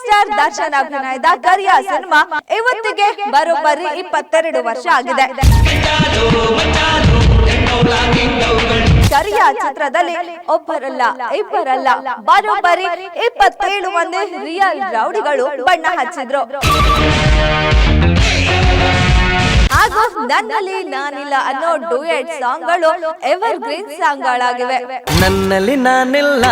Star Darshan ಅಭಿನಯದ ಕರಿಯ cinema ಇವತ್ತಿಗೆ ಬರೋಬ್ಬರಿ ಇಪ್ಪತ್ತೆರಡು ವರ್ಷ ಆಗಿದೆ. ಕರಿಯ ಚಿತ್ರದಲ್ಲಿ ಒಬ್ಬರಲ್ಲ, ಇಬ್ಬರಲ್ಲ, ಬರೋಬ್ಬರಿ ಇಪ್ಪತ್ತೇಳು ಮಂದಿ ರಿಯಲ್ ರೌಡಿಗಳು ಬಣ್ಣ ಹಚ್ಚಿದ್ರು. ನನ್ನಲ್ಲಿ ನಾನಿಲ್ಲ ಅನ್ನೋ ಡುಯೆಟ್ ಸಾಂಗ್ಗಳು ಎವರ್ ಗ್ರೀನ್ ಸಾಂಗ್ಗಳಾಗಿವೆ. ನನ್ನಲ್ಲಿ ನಾನಿಲ್ಲ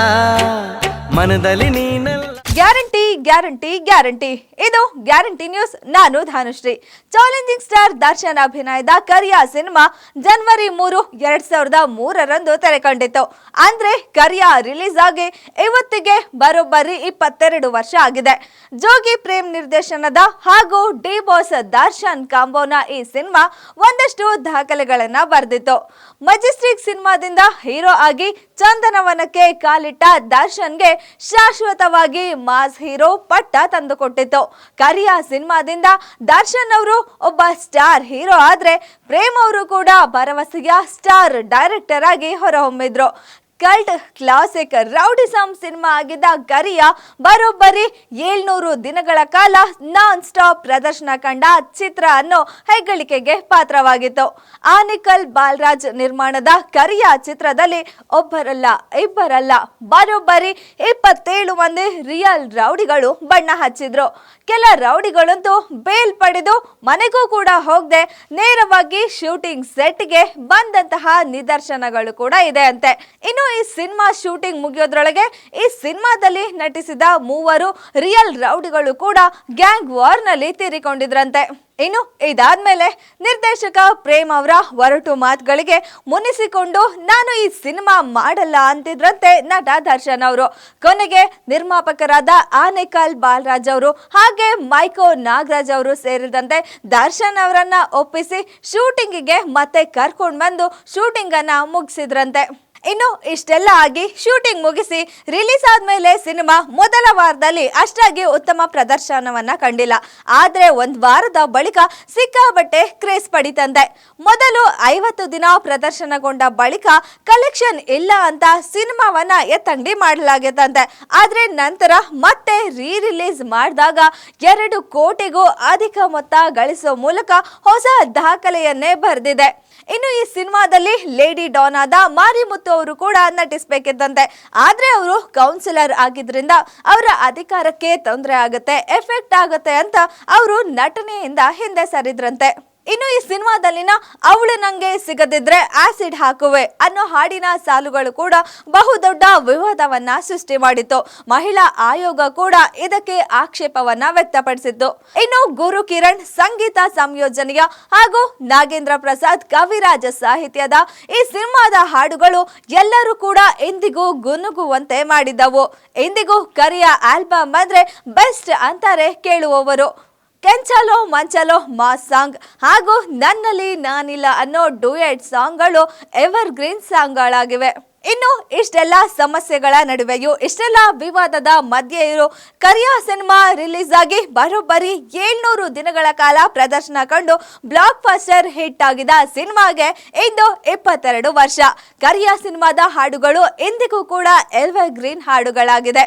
ಮನದಲ್ಲಿ ನೀನಲ್ಲ. Guarantee guarantee guarantee. ಇದು ಗ್ಯಾರಂಟಿ ನ್ಯೂಸ್. ನಾನು ಧಾನುಶ್ರೀ. ಚಾಲೆಂಜಿಂಗ್ ಸ್ಟಾರ್ ದರ್ಶನ್ ಅಭಿನಯದ ಕರಿಯಾ ಸಿನಿಮಾ ಜನವರಿ ಮೂರು, ಎರಡ್ ಸಾವಿರದ ಮೂರರಂದು ತೆರೆ ಕಂಡಿತು ಅಂದ್ರೆ ಕರಿಯಾ ರಿಲೀಸ್ ಆಗಿ ಇವತ್ತಿಗೆ ಬರೋಬ್ಬರಿ ಇಪ್ಪತ್ತೆರಡು ವರ್ಷ ಆಗಿದೆ. ಜೋಗಿ ಪ್ರೇಮ್ ನಿರ್ದೇಶನದ ಹಾಗೂ ಡಿ ಬಾಸ್ ದರ್ಶನ್ ಕಾಂಬೋನ ಈ ಸಿನಿಮಾ ಒಂದಷ್ಟು ದಾಖಲೆಗಳನ್ನ ಬರೆದಿತ್ತು. ಮಜೆಸ್ಟಿಕ್ ಸಿನಿಮಾದಿಂದ ಹೀರೋ ಆಗಿ ಚಂದನವನಕ್ಕೆ ಕಾಲಿಟ್ಟ ದರ್ಶನ್ಗೆ ಶಾಶ್ವತವಾಗಿ ಮಾಸ್ ಹೀರೋ ಪಟ್ಟ ತಂದುಕೊಟ್ಟಿತ್ತು. ಕರಿಯ ಸಿನಿಮಾದಿಂದ ದರ್ಶನ್ ಅವರು ಒಬ್ಬ ಸ್ಟಾರ್ ಹೀರೋ ಆದ್ರೆ ಪ್ರೇಮ್ ಅವರು ಕೂಡ ಭರವಸೆಯ ಸ್ಟಾರ್ ಡೈರೆಕ್ಟರ್ ಆಗಿ ಹೊರಹೊಮ್ಮಿದ್ರು. ಕಲ್ಟ್ ಕ್ಲಾಸಿಕ್ ರೌಡಿಸಮ್ ಸಿನಿಮಾ ಆಗಿದ್ದ ಗರಿಯ ಬರೋಬ್ಬರಿ ಏಳ್ನೂರು ದಿನಗಳ ಕಾಲ ನಾನ್ ಸ್ಟಾಪ್ ಪ್ರದರ್ಶನ ಕಂಡ ಚಿತ್ರ ಅನ್ನು ಹೆಗ್ಗಳಿಕೆಗೆ ಪಾತ್ರವಾಗಿತ್ತು. ಆನಿಕಲ್ ಬಾಲರಾಜ್ ನಿರ್ಮಾಣದ ಕರಿಯ ಚಿತ್ರದಲ್ಲಿ ಒಬ್ಬರಲ್ಲ, ಇಬ್ಬರಲ್ಲ, ಬರೋಬ್ಬರಿ ಇಪ್ಪತ್ತೇಳು ಮಂದಿ ರಿಯಲ್ ರೌಡಿಗಳು ಬಣ್ಣ ಹಚ್ಚಿದ್ರು. ಕೆಲ ರೌಡಿಗಳಂತೂ ಬೇಲ್ ಪಡೆದು ಮನೆಗೂ ಕೂಡ ಹೋಗದೆ ನೇರವಾಗಿ ಶೂಟಿಂಗ್ ಸೆಟ್ಗೆ ಬಂದಂತಹ ನಿದರ್ಶನಗಳು ಕೂಡ ಇದೆ ಅಂತೆ. ಇನ್ನು ಈ ಸಿನಿಮಾ ಶೂಟಿಂಗ್ ಮುಗಿಯೋದ್ರೊಳಗೆ ಈ ಸಿನಿಮಾದಲ್ಲಿ ನಟಿಸಿದ ಮೂವರು ರಿಯಲ್ ರೌಡಿಗಳು ಕೂಡ ಗ್ಯಾಂಗ್ ವಾರ್ನಲ್ಲಿ ತೀರಿಕೊಂಡಿದ್ರಂತೆ. ಇನ್ನು ಇದಾದ್ಮೇಲೆ ನಿರ್ದೇಶಕ ಪ್ರೇಮ್ ಅವರ ಹೊರಟು ಮಾತುಗಳಿಗೆ ಮುನಿಸಿಕೊಂಡು, ನಾನು ಈ ಸಿನಿಮಾ ಮಾಡಲ್ಲ ಅಂತಿದ್ರಂತೆ ನಟ ದರ್ಶನ್ ಅವರು. ಕೊನೆಗೆ ನಿರ್ಮಾಪಕರಾದ ಆನೇಕಾಲ್ ಬಾಲರಾಜ್ ಅವರು ಹಾಗೆ ಮೈಕೋ ನಾಗರಾಜ್ ಅವರು ಸೇರಿದಂತೆ ದರ್ಶನ್ ಅವರನ್ನ ಒಪ್ಪಿಸಿ, ಶೂಟಿಂಗಿಗೆ ಮತ್ತೆ ಕರ್ಕೊಂಡು ಬಂದು ಶೂಟಿಂಗ್ ಅನ್ನ ಮುಗಿಸಿದ್ರಂತೆ. ಇನ್ನು ಇಷ್ಟೆಲ್ಲ ಆಗಿ ಶೂಟಿಂಗ್ ಮುಗಿಸಿ ರಿಲೀಸ್ ಆದ್ಮೇಲೆ ಸಿನಿಮಾ ಮೊದಲ ವಾರದಲ್ಲಿ ಅಷ್ಟಾಗಿ ಉತ್ತಮ ಪ್ರದರ್ಶನವನ್ನ ಕಂಡಿಲ್ಲ. ಆದ್ರೆ ಒಂದ್ ವಾರದ ಬಳಿಕ ಸಿಕ್ಕಾಬಟ್ಟೆ ಕ್ರೇಸ್ ಪಡಿತಂತೆ. ಮೊದಲು ಐವತ್ತು ದಿನ ಪ್ರದರ್ಶನಗೊಂಡ ಬಳಿಕ ಕಲೆಕ್ಷನ್ ಇಲ್ಲ ಅಂತ ಸಿನಿಮಾವನ್ನ ಎತ್ತಂಗಡಿ ಮಾಡಲಾಗಿತ್ತಂತೆ ಆದ್ರೆ ನಂತರ ಮತ್ತೆ ರೀ ರಿಲೀಸ್ ಮಾಡಿದಾಗ ಎರಡು ಕೋಟಿಗೂ ಅಧಿಕ ಮೊತ್ತ ಗಳಿಸೋ ಮೂಲಕ ಹೊಸ ದಾಖಲೆಯನ್ನೇ ಬರೆದಿದೆ. ಇನ್ನು ಈ ಸಿನಿಮಾದಲ್ಲಿ ಲೇಡಿ ಡಾನ್ ಆದ ಮಾರಿಮುತ್ತು ಅವರು ಕೂಡ ನಟಿಸ್ಬೇಕಿದ್ದಂತೆ. ಆದ್ರೆ ಅವರು ಕೌನ್ಸಿಲರ್ ಆಗಿದ್ರಿಂದ ಅವರ ಅಧಿಕಾರಕ್ಕೆ ತೊಂದರೆ ಆಗುತ್ತೆ ಎಫೆಕ್ಟ್ ಆಗುತ್ತೆ ಅಂತ ಅವರು ನಟನೆಯಿಂದ ಹಿಂದೆ ಸರಿದ್ರಂತೆ. ಇನ್ನು ಈ ಸಿನಿಮಾದಲ್ಲಿನ ಅವಳು ನಂಗೆ ಸಿಗದಿದ್ರೆ ಆಸಿಡ್ ಹಾಕುವೆ ಅನ್ನೋ ಹಾಡಿನ ಸಾಲುಗಳು ಕೂಡ ಬಹುದೊಡ್ಡ ವಿವಾದವನ್ನ ಸೃಷ್ಟಿ ಮಾಡಿತ್ತು. ಮಹಿಳಾ ಆಯೋಗ ಕೂಡ ಇದಕ್ಕೆ ಆಕ್ಷೇಪವನ್ನ ವ್ಯಕ್ತಪಡಿಸಿತ್ತು. ಇನ್ನು ಗುರು ಕಿರಣ್ ಸಂಗೀತ ಸಂಯೋಜನೆಯ ಹಾಗೂ ನಾಗೇಂದ್ರ ಪ್ರಸಾದ್ ಕವಿರಾಜ ಸಾಹಿತ್ಯದ ಈ ಸಿನಿಮಾದ ಹಾಡುಗಳು ಎಲ್ಲರೂ ಕೂಡ ಎಂದಿಗೂ ಗುನುಗುವಂತೆ ಮಾಡಿದ್ದವು. ಎಂದಿಗೂ ಕರಿಯ ಆಲ್ಬಮ್ ಅಂದ್ರೆ ಬೆಸ್ಟ್ ಅಂತಾರೆ ಕೇಳುವವರು. ಕೆಂಚಲೋ, ಮಂಚಲೋ, ಮಾ ಸಾಂಗ್. ಹಾಗೂ ನನ್ನಲ್ಲಿ ನಾನಿಲ್ಲ ಅನ್ನೋ ಡುಯೆಟ್ ಸಾಂಗ್ಗಳು ಎವರ್ ಗ್ರೀನ್ ಸಾಂಗ್ಗಳಾಗಿವೆ. ಇನ್ನು ಇಷ್ಟೆಲ್ಲ ಸಮಸ್ಯೆಗಳ ನಡುವೆಯೂ, ಇಷ್ಟೆಲ್ಲ ವಿವಾದದ ಮಧ್ಯೆ ಇರೋ ಕರಿಯ ಸಿನಿಮಾ ರಿಲೀಸ್ ಆಗಿ ಬರೋಬ್ಬರಿ ಏಳ್ನೂರು ದಿನಗಳ ಕಾಲ ಪ್ರದರ್ಶನ ಕಂಡು ಬ್ಲಾಕ್ ಬಸ್ಟರ್ ಹಿಟ್ ಆಗಿದ ಸಿನಿಮಾಗೆ ಇಂದು ಇಪ್ಪತ್ತೆರಡು ವರ್ಷ. ಕರಿಯ ಸಿನಿಮಾದ ಹಾಡುಗಳು ಇಂದಿಗೂ ಕೂಡ ಎಲ್ವರ್ ಗ್ರೀನ್ ಹಾಡುಗಳಾಗಿದೆ.